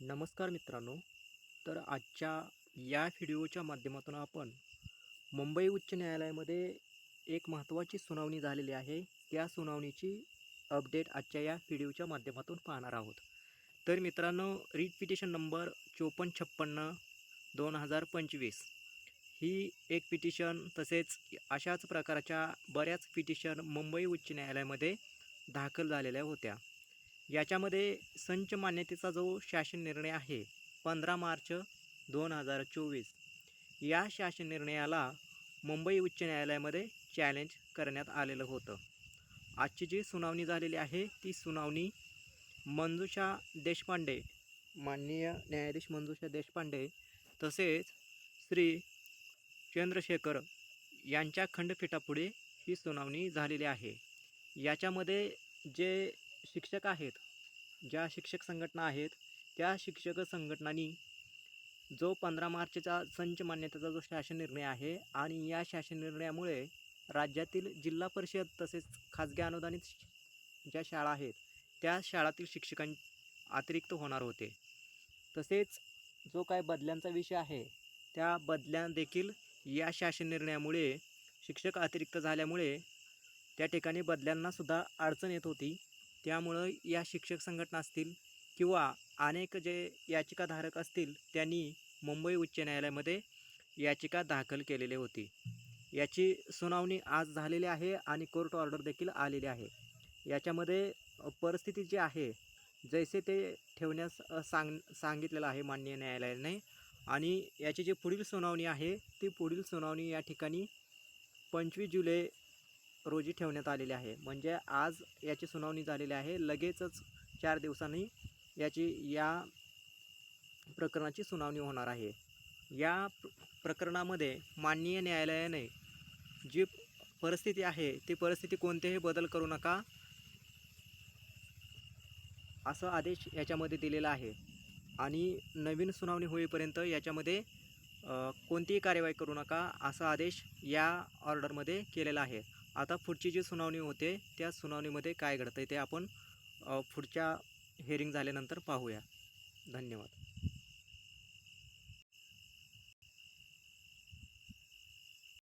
नमस्कार मित्रांनो. तर आजच्या या व्हिडिओच्या माध्यमातून आपण मुंबई उच्च न्यायालयामध्ये एक महत्त्वाची सुनावणी झालेली आहे. त्या सुनावणीची अपडेट आजच्या या व्हिडिओच्या माध्यमातून पाहणार आहोत. तर मित्रांनो रीट पिटिशन नंबर चोपन्न छप्पन्न दोन हजार पंचवीस. ही एक पिटिशन तसेच अशाच प्रकारच्या बऱ्याच पिटिशन मुंबई उच्च न्यायालयामध्ये दाखल झालेल्या होत्या. याच्यामध्ये संच मान्यतेचा जो शासन निर्णय आहे पंधरा मार्च दोन हजार चोवीस या शासन निर्णयाला मुंबई उच्च न्यायालयामध्ये चॅलेंज करण्यात आलेलं होतं. आजची जी सुनावणी झालेली आहे ती सुनावणी मंजुषा देशपांडे माननीय न्यायाधीश मंजुषा देशपांडे तसेच श्री चंद्रशेखर यांच्या खंडपीठापुढे ही सुनावणी झालेली आहे. याच्यामध्ये जे शिक्षक आहेत. ज्या शिक्षक संघटना आहेत त्या शिक्षक संघटनांनी जो पंधरा मार्चचा संच मान्यतेचा जो शासन निर्णय आहे आणि या शासन निर्णयामुळे राज्यातील जिल्हा परिषद तसेच खाजगी अनुदानित ज्या शाळा आहेत त्या शाळातील शिक्षकां अतिरिक्त होणार होते. तसेच जो काय बदल्यांचा विषय आहे त्या बदल्या देखील या शासन निर्णयामुळे शिक्षक अतिरिक्त झाल्यामुळे त्या ठिकाणी बदल्यांनासुद्धा अडचण येत होती. त्यामुळं या शिक्षक संघटना असतील किंवा अनेक जे याचिकाधारक असतील त्यांनी मुंबई उच्च न्यायालयामध्ये याचिका दाखल केलेली होती. याची सुनावणी आज झालेली आहे आणि कोर्ट ऑर्डर देखील आलेली आहे. याच्यामध्ये परिस्थिती जी आहे जैसे ते ठेवण्यास सांग सांगितलेलं आहे माननीय न्यायालयाने आणि याची जी पुढील सुनावणी आहे ती पुढील सुनावणी या ठिकाणी पंचवीस जुलै रोजी ठेवण्यात आलेली आहे. म्हणजे आज याची सुनावणी झालेली आहे. लगेचच चार दिवसांनी याची या प्रकरणाची सुनावणी होणार आहे. या प्र प्रकरणामध्ये माननीय न्यायालयाने जी परिस्थिती आहे ती परिस्थिती कोणतेही बदल करू नका असं आदेश याच्यामध्ये दिलेला आहे. आणि नवीन सुनावणी होईपर्यंत याच्यामध्ये कोणतीही कार्यवाही करू नका असा आदेश या ऑर्डरमध्ये केलेला आहे. आता पुढची जी सुनावणी होते त्या सुनावणीमध्ये काय घडतं आहे ते आपण पुढच्या हेरिंग झाल्यानंतर पाहूया. धन्यवाद.